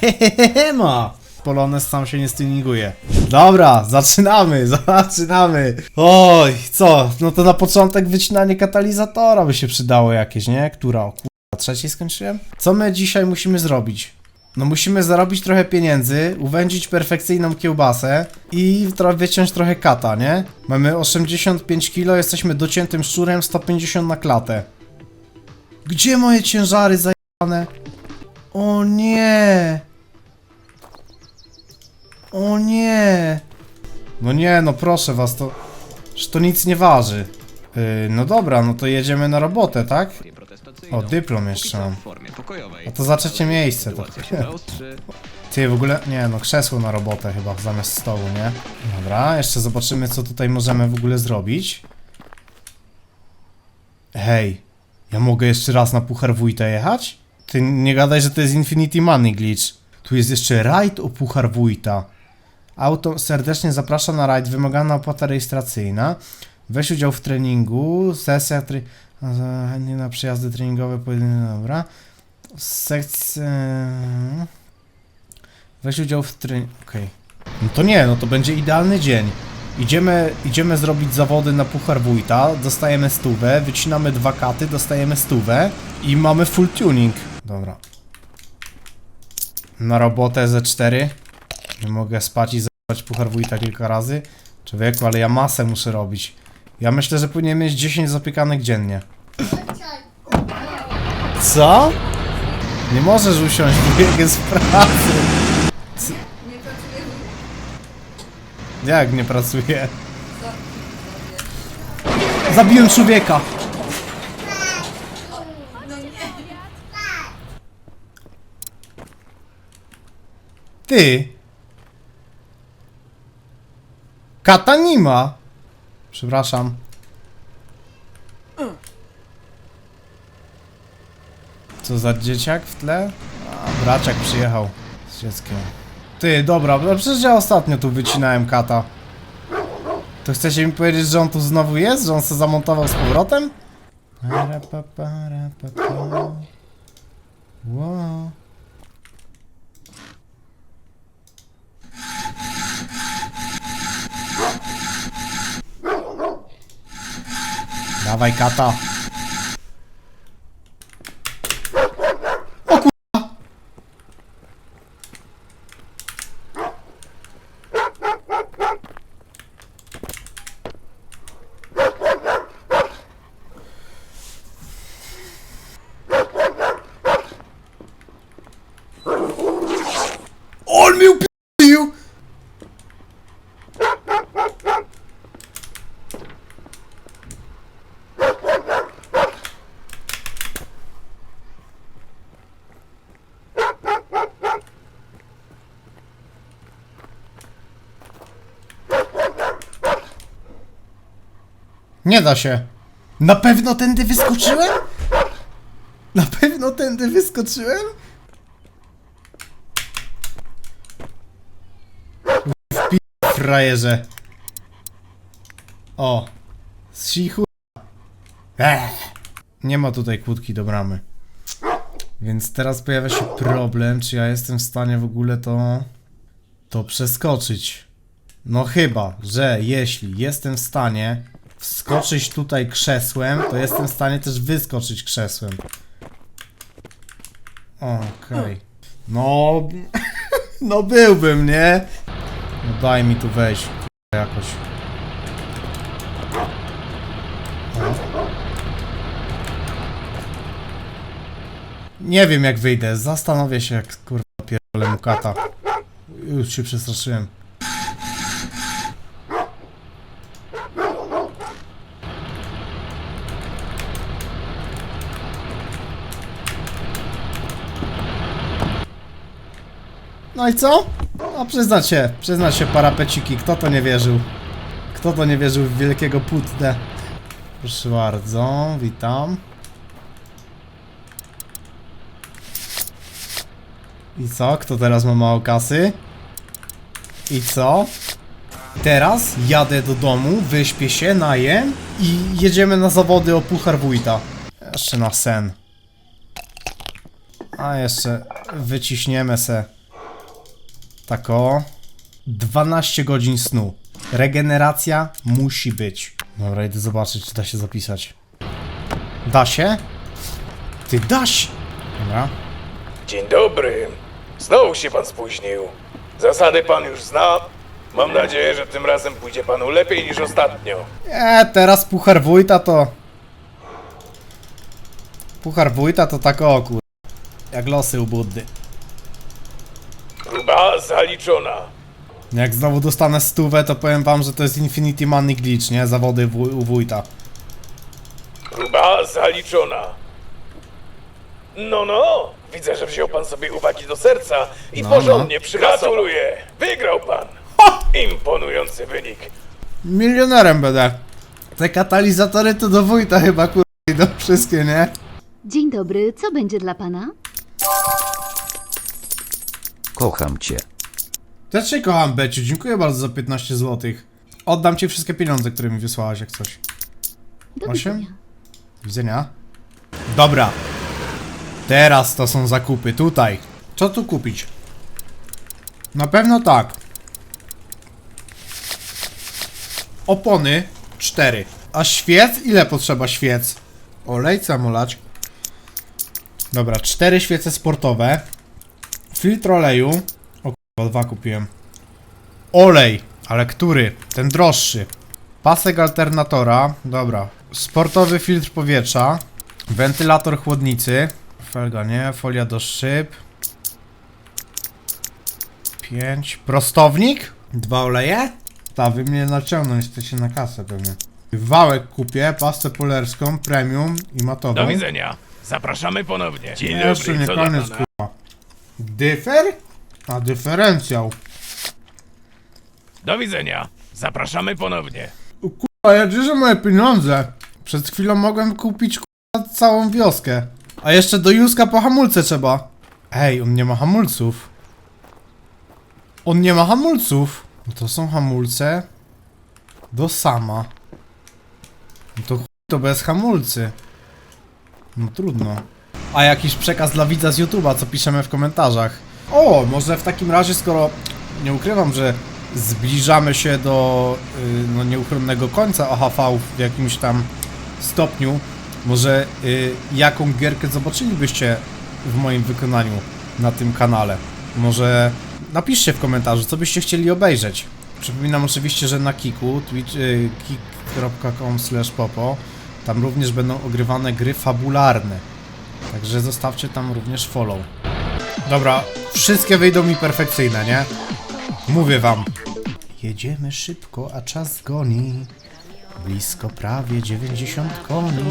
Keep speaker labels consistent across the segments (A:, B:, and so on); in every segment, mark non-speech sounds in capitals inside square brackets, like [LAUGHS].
A: Siema! Polones sam się nie tuninguje. Dobra, zaczynamy, [LAUGHS] zaczynamy. Oj, co? No to na początek wycinanie katalizatora by się przydało jakieś, nie? Która? O kurwa, trzeciej skończyłem? Co my dzisiaj musimy zrobić? No musimy zarobić trochę pieniędzy, uwędzić perfekcyjną kiełbasę i wyciąć trochę kata, nie? Mamy 85 kg, jesteśmy dociętym szczurem, 150 na klatę. Gdzie moje ciężary zajebane? O nie! O nie! No nie, no proszę was, to... że to nic nie waży. Yy, no dobra, no to jedziemy na robotę, tak? O, dyplom jeszcze mam. A to za trzecie miejsce, to...
B: Zaostrzy. [LAUGHS]
A: Ty, w ogóle, nie no, krzesło na robotę chyba zamiast stołu, nie? Dobra, jeszcze zobaczymy co tutaj możemy w ogóle zrobić. Hej, ja mogę jeszcze raz na Puchar Wójta jechać? Ty nie gadaj, że to jest Infinity Money Glitch. Tu jest jeszcze rajd o Puchar Wójta. Auto serdecznie zaprasza na rajd, wymagana opłata rejestracyjna. Weź udział w treningu, sesja, tre... chętnie na przejazdy treningowe, pojedynek, dobra. Sekcja... Weź udział w tren... Okej. No to nie, no to będzie idealny dzień. Idziemy, idziemy zrobić zawody na Puchar Wójta, dostajemy stówę, wycinamy dwa katy, dostajemy stówę i mamy full tuning. Dobra. Na robotę ze 4. Nie mogę spać i Puchar Wójta kilka razy. Człowieku, ale ja masę muszę robić. Ja myślę, że powinien mieć 10 zapiekanek dziennie. Co? Nie możesz usiąść, biegę z pracy.
C: Pracuję
A: Jak nie pracuje? Zabiłem człowieka! Ty! Kata nie ma! Przepraszam. Co za dzieciak w tle? A, braciak przyjechał z dzieckiem. Ty, dobra, przecież ja ostatnio tu wycinałem kata. To chcecie mi powiedzieć, że on tu znowu jest? Że on se zamontował z powrotem? Wow. Dawaj kata. O kurwa. On mi upił! Nie da się. Na pewno tędy wyskoczyłem? Na pewno tędy wyskoczyłem? Wpi... frajerze. O. Z sichu... Nie ma tutaj kłódki do bramy. Więc teraz pojawia się problem, czy ja jestem w stanie w ogóle to... to przeskoczyć. No chyba, że jeśli jestem w stanie wskoczyć tutaj krzesłem, to jestem w stanie też wyskoczyć krzesłem. Okej. No... [LAUGHS] No byłbym, nie? No daj mi tu wejść jakoś. Nie wiem jak wyjdę, zastanowię się jak kurwa pierdolę mu kata. Już się przestraszyłem. No i co? No przyznać się, przyznać się parapeciki, kto to nie wierzył? Kto to nie wierzył w wielkiego putdę? Proszę bardzo, witam. I co? Kto teraz ma mało kasy? I co? Teraz jadę do domu, wyśpię się, najem i jedziemy na zawody o Puchar Wójta. Jeszcze na sen. A jeszcze wyciśniemy se Tak o. 12 godzin snu. Regeneracja musi być. Dobra, idę zobaczyć, czy da się zapisać. Da się? Ty da się! Dobra.
B: Dzień dobry. Znowu się pan spóźnił. Zasady pan już zna. Mam nadzieję, że tym razem pójdzie panu lepiej niż ostatnio.
A: E, teraz puchar wójta to... Puchar wójta to tak o kur... Jak losy u Buddy.
B: Próba zaliczona.
A: Jak znowu dostanę stówę, to powiem wam, że to jest Infinity Money Glitch, nie? Zawody w, u wójta.
B: Próba zaliczona. No, no. Widzę, że wziął pan sobie uwagi do serca i
A: No,
B: porządnie
A: no.
B: Gratuluję. Wygrał pan. Imponujący wynik.
A: Milionerem będę. Te katalizatory to do wójta chyba kur... idą wszystkie, nie?
D: Dzień dobry, co będzie dla pana?
E: Kocham cię.
A: Też cię kocham, Beciu. Dziękuję bardzo za 15 zł. Oddam ci wszystkie pieniądze, które mi wysłałaś, jak coś.
D: Do
A: Osiem?
D: widzenia.
A: Widzenia. Dobra. Teraz to są zakupy. Tutaj. Co tu kupić? Na pewno tak. Opony 4. A świec? Ile potrzeba świec? Olej, olać? Dobra, 4 świece sportowe. Filtr oleju. O kurwa, dwa kupiłem. Olej, ale który? Ten droższy. Pasek alternatora, dobra. Sportowy filtr powietrza. Wentylator chłodnicy. Felga nie, folia do szyb. 5. Prostownik? Dwa oleje? Ta, wy mnie naciągnąć chcecie na kasę pewnie. Wałek kupię, pastę polerską, premium i matową.
B: Do widzenia. Zapraszamy ponownie. Dzień
A: Jeszcze nie koniec, kurwa. Dyfer? A dyferencjał.
B: Do widzenia. Zapraszamy ponownie.
A: A ja gdzie są moje pieniądze? Przed chwilą mogłem kupić kurwa, całą wioskę. A jeszcze do Józka po hamulce trzeba. Ej, on nie ma hamulców. On nie ma hamulców. No to są hamulce do sama. No to chuj, to bez hamulcy. No trudno. A jakiś przekaz dla widza z YouTube'a, co piszemy w komentarzach. O, może w takim razie, skoro nie ukrywam, że zbliżamy się do y, no, nieuchronnego końca AHV w jakimś tam stopniu, może y, jaką gierkę zobaczylibyście w moim wykonaniu na tym kanale? Może napiszcie w komentarzu, co byście chcieli obejrzeć. Przypominam oczywiście, że na Kiku, twitch, y, kik.com popo, tam również będą ogrywane gry fabularne. Także zostawcie tam również follow. Dobra, wszystkie wyjdą mi perfekcyjne, nie? Mówię wam. Jedziemy szybko, a czas goni. Blisko prawie 90 koni.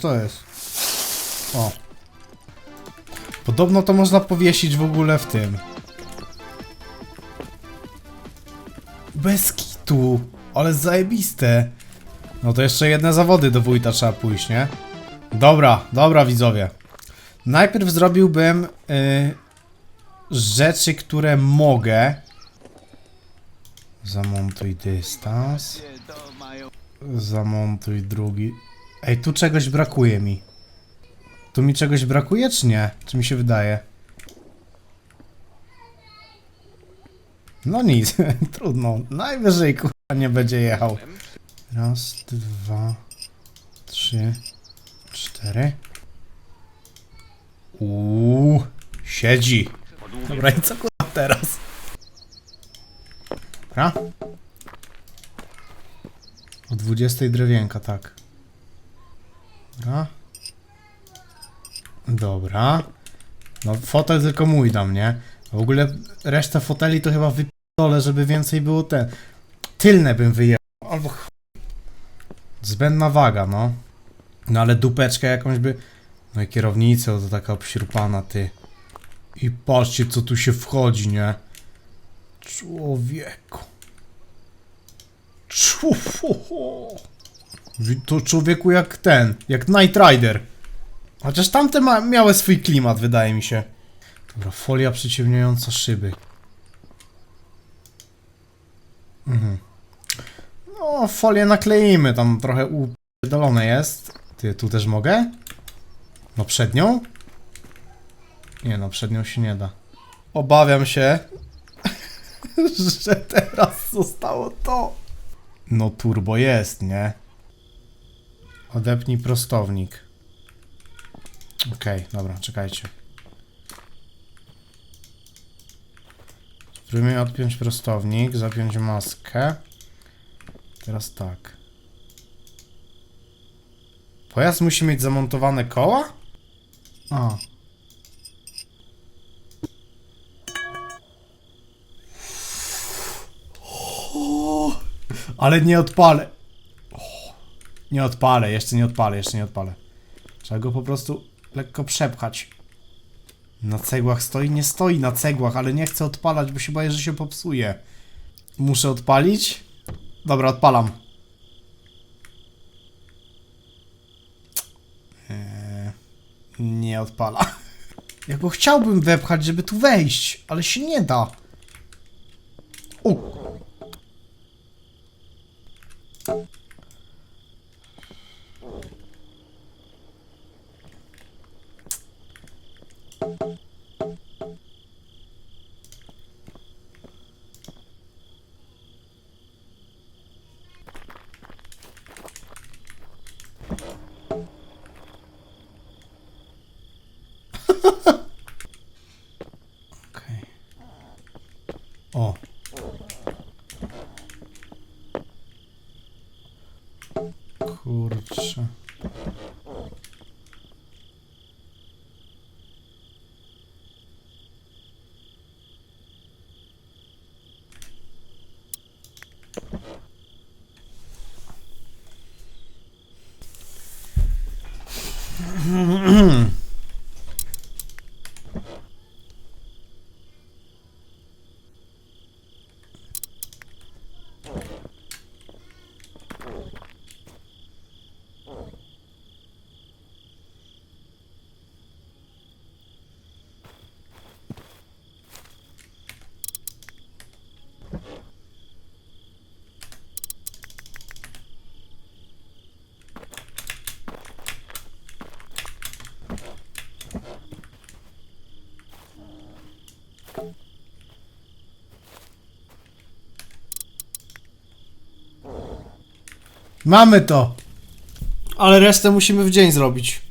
A: Co jest? O. Podobno to można powiesić w ogóle w tym. Bez kitu. Ale zajebiste. No to jeszcze jedne zawody do wójta trzeba pójść, nie? Dobra, dobra widzowie. Najpierw zrobiłbym y, rzeczy, które mogę. Zamontuj dystans. Zamontuj drugi. Ej, tu czegoś brakuje mi. Tu mi czegoś brakuje, czy nie? Czy mi się wydaje? No nic, [LAUGHS] trudno. Najwyżej kurwa nie będzie jechał. Raz, dwa, trzy, cztery. Uuu, siedzi. Dobra, i co kurwa teraz? Dobra. O 20 drewienka, tak. Dobra. Dobra. No fotel tylko mój dam, nie? W ogóle resztę foteli to chyba wypierdolę, żeby więcej było ten. Tylne bym wyjechał. Albo. Zbędna waga, no. No ale dupeczkę jakąś by... No i kierownicę to taka obśrupana, ty. I patrzcie, co tu się wchodzi, nie? Człowieku. Człowieku. To człowieku jak ten, jak Knight Rider. Chociaż tamte ma, miały swój klimat, wydaje mi się. Dobra, folia przyciemniająca szyby. Mhm. No, folię nakleimy, tam trochę upierdolone jest. Ty, tu też mogę? No przednią? Nie no, przednią się nie da. Obawiam się, [LAUGHS] że teraz zostało to. No turbo jest, nie? Odepnij prostownik. Okej, dobra, czekajcie. Spróbujmy odpiąć prostownik, zapiąć maskę. Teraz tak. Pojazd musi mieć zamontowane koła? A. Ale nie odpalę. Nie odpalę, jeszcze nie odpalę, jeszcze nie odpalę. Trzeba go po prostu lekko przepchać. Na cegłach stoi? Nie stoi na cegłach, ale nie chcę odpalać, bo się boję, że się popsuje. Muszę odpalić? Dobra, odpalam. Eee, nie odpala. [LAUGHS] Ja go chciałbym wepchać, żeby tu wejść, ale się nie da. O! O. Kurczę. Mamy to! Ale resztę musimy w dzień zrobić.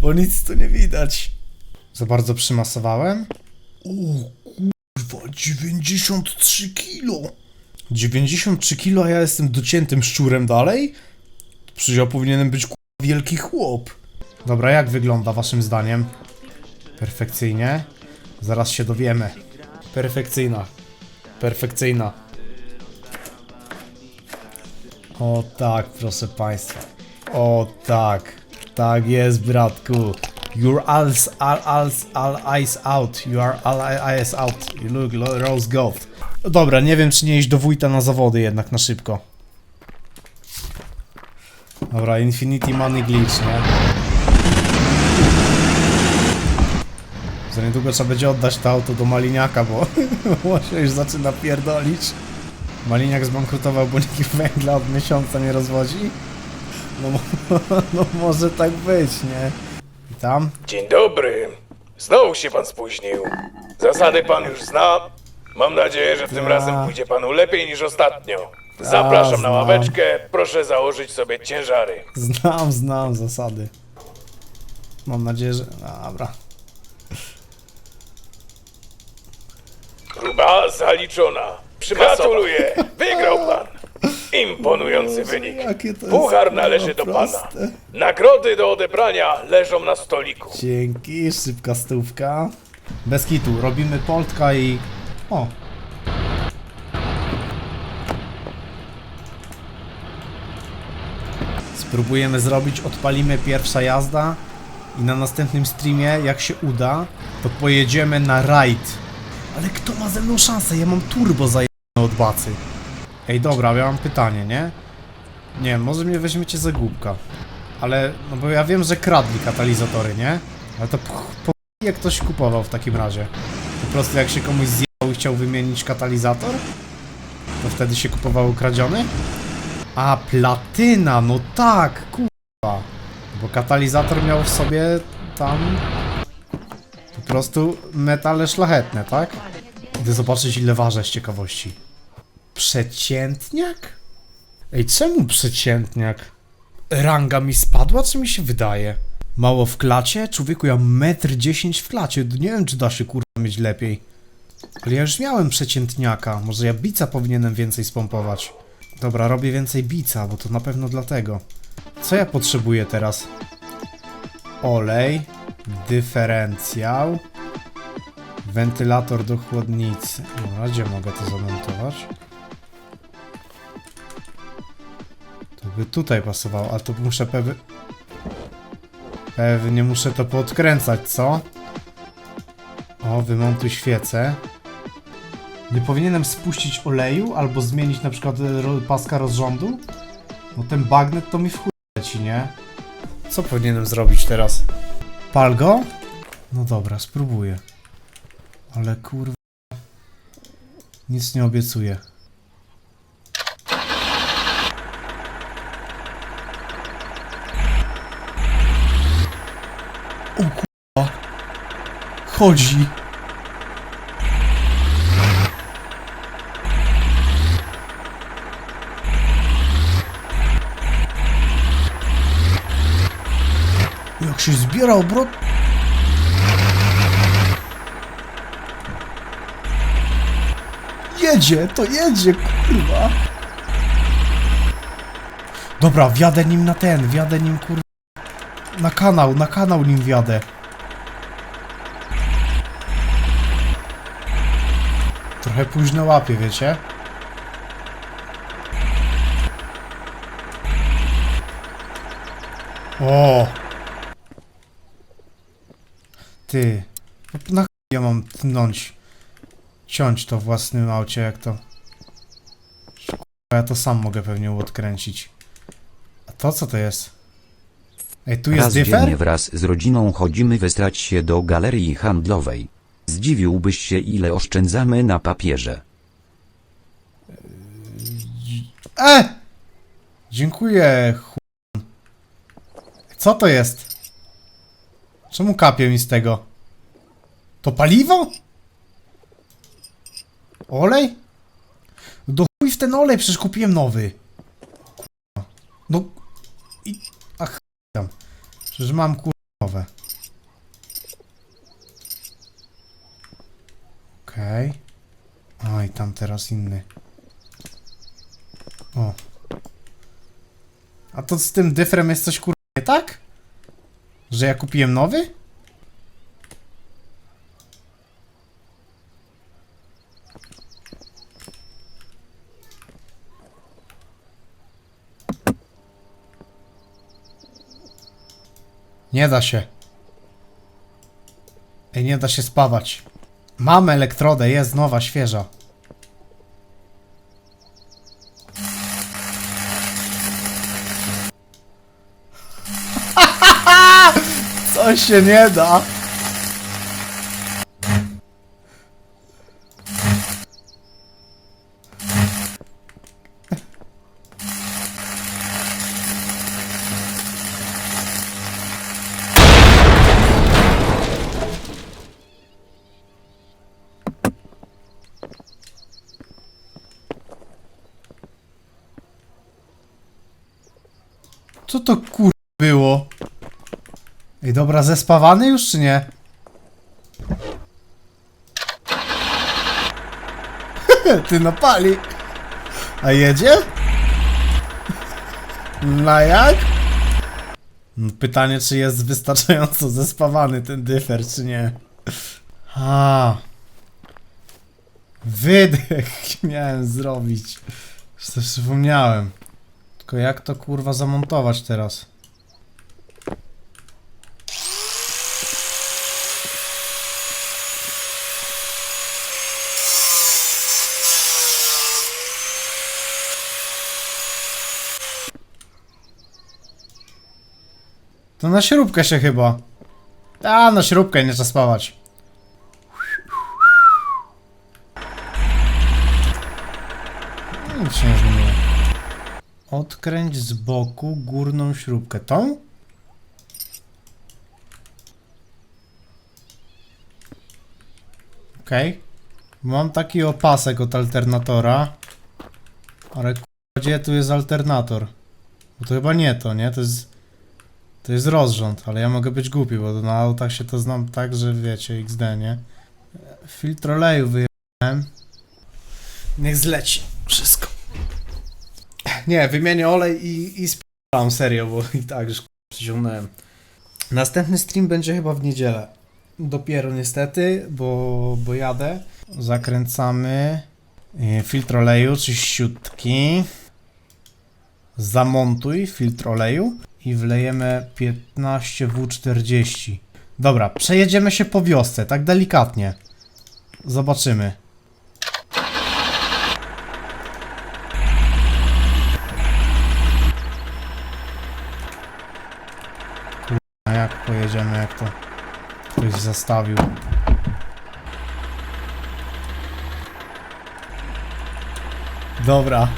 A: Bo nic tu nie widać. Za bardzo przymasowałem? O kurwa, 93 kilo! 93 kilo, a ja jestem dociętym szczurem dalej? Przecież ja powinienem być kurwa, wielki chłop. Dobra, jak wygląda waszym zdaniem? Perfekcyjnie? Zaraz się dowiemy. Perfekcyjna. Perfekcyjna. O tak, proszę państwa. O tak. Tak jest, bratku. You're all, all, all, all eyes out. You are all eyes out. You look lo- rose gold. Dobra, nie wiem czy nie iść do wójta na zawody jednak na szybko. Dobra, Infinity Money Glitch, nie? Za niedługo trzeba będzie oddać to auto do Maliniaka, bo, [LAUGHS] się już zaczyna pierdolić. Maliniak zbankrutował, bo nikt węgla od miesiąca nie rozwodzi? No, [LAUGHS] no może tak być, nie? I tam?
B: Dzień dobry. Znowu się pan spóźnił. Zasady pan już zna. Mam nadzieję, że tym
A: Ja.
B: razem pójdzie panu lepiej niż ostatnio. Zapraszam na
A: znam.
B: ławeczkę. Proszę założyć sobie ciężary.
A: Znam, znam zasady. Mam nadzieję, że... Dobra.
B: Próba zaliczona. Gratuluję. Wygrał pan. Imponujący wynik.
A: jakie to jest
B: Puchar należy do pana.
A: proste.
B: Nagrody do odebrania leżą na stoliku.
A: Dzięki, szybka stówka. Bez kitu, robimy poltka i... O! Spróbujemy zrobić, odpalimy pierwsza jazda i na następnym streamie, jak się uda, to pojedziemy na rajd. Ale kto ma ze mną szansę? Ja mam turbo zajęte od bacy. Ej, dobra, ja mam pytanie, nie? Nie może mnie weźmiecie za głupka. Ale, no bo ja wiem, że kradli katalizatory, nie? Ale to po, po jak ktoś kupował w takim razie? Po prostu jak się komuś zjechał i chciał wymienić katalizator? To wtedy się kupował ukradziony? A, platyna, no tak, kurwa. Bo katalizator miał w sobie tam... Tu prostu metale szlachetne, tak? Idę zobaczyć ile ważę z ciekawości. Przeciętniak? Ej, czemu przeciętniak? Ranga mi spadła, czy mi się wydaje? Mało w klacie? Człowieku, ja metr dziesięć w klacie. Nie wiem, czy da się kurwa mieć lepiej. Ale ja już miałem przeciętniaka. Może ja bica powinienem więcej spompować. Dobra, robię więcej bica, bo to na pewno dlatego. Co ja potrzebuję teraz? Olej, dyferencjał, wentylator do chłodnicy. Dobra, gdzie mogę to zamontować? To by tutaj pasowało, ale to muszę pewnie... Pewnie muszę to podkręcać, co? O, wymontuj świecę. Nie powinienem spuścić oleju albo zmienić na przykład e, paska rozrządu? No ten bagnet to mi w chuj leci, nie? Co powinienem zrobić teraz? Pal go? No dobra, spróbuję. Ale kurwa... Nic nie obiecuję. O kurwa... Chodzi! Jak się zbiera obrot... Jedzie, to jedzie, kurwa. Dobra, wjadę nim na ten, wjadę nim, kurwa. Na kanał, na kanał nim wjadę. Trochę późno łapie, wiecie? O! Ty. Na chuj ja mam tnąć. Ciąć to w własnym aucie, jak to. Ja to sam mogę pewnie odkręcić. A to co to jest? Ej, tu jest
E: Raz dziennie wraz z rodziną chodzimy wystrać się do galerii handlowej. Zdziwiłbyś się ile oszczędzamy na papierze.
A: E! Dziękuję, chu... Co to jest? Czemu kapie mi z tego? To paliwo? Olej? Do chuj w ten olej, przecież kupiłem nowy. Kurwa. No... I... Ach, tam. Przecież mam kurwa nowe. Okej. Oj, tam teraz inny. O. A to z tym dyfrem jest coś kurwa nie tak? Że ja kupiłem nowy? Nie da się. Ej, nie da się spawać. Mam elektrodę, jest nowa, świeża. [LAUGHS] Co się nie da? Co to kur... było? Ej, dobra, zespawany już czy nie? [LAUGHS] Ty napali. A jedzie? Na jak? No, Pytanie, czy jest wystarczająco zespawany ten dyfer, czy nie? A. Wydech [LAUGHS] miałem zrobić. Już sobie przypomniałem. Tylko jak to kurwa zamontować teraz? To na śrubkę się chyba. A, na śrubkę nie trzeba spawać. Nic się nie zmieniło. Odkręć z boku górną śrubkę. Tą? Okej. Mam taki opasek od alternatora. Ale gdzie tu jest alternator? Bo to chyba nie to, nie? To jest... To jest rozrząd, ale ja mogę być głupi, bo na autach się to znam tak, że wiecie, XD, nie? Filtr oleju wyjechałem. Niech zleci wszystko. Nie, wymienię olej i, i spam serio, bo i tak już przyciągnąłem. Następny stream będzie chyba w niedzielę. Dopiero niestety, bo, bo jadę. Zakręcamy e, filtr oleju, czyściutki. Zamontuj filtr oleju i wlejemy 15W40. Dobra, przejedziemy się po wiosce, tak delikatnie. Zobaczymy. A jak pojedziemy, jak to ktoś zastawił? Dobra.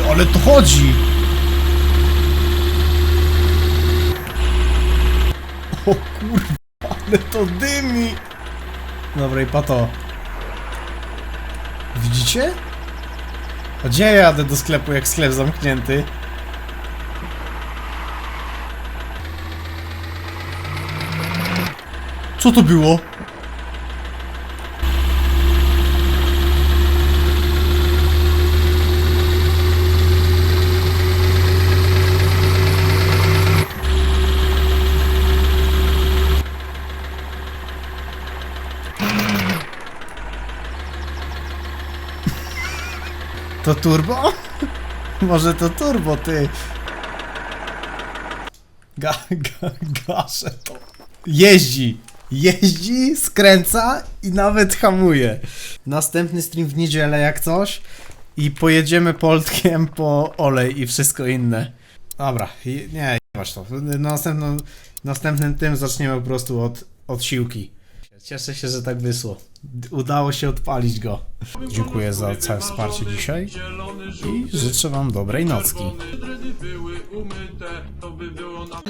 A: Ale to chodzi! O kurwa, ale to dymi! Dobra, i pato. Widzicie? A gdzie ja jadę do sklepu, jak sklep zamknięty? Co to było? To turbo? [LAUGHS] Może to turbo, ty. Ga, ga, gaszę to. Jeździ. Jeździ, skręca i nawet hamuje. Następny stream w niedzielę jak coś. I pojedziemy Poltkiem po olej i wszystko inne. Dobra, nie, jebać to. Następną, następnym tym zaczniemy po prostu od, od siłki. Cieszę się, że tak wysło. Udało się odpalić go. Dziękuję za całe wsparcie dzisiaj i życzę Wam dobrej nocki.
F: to by było na...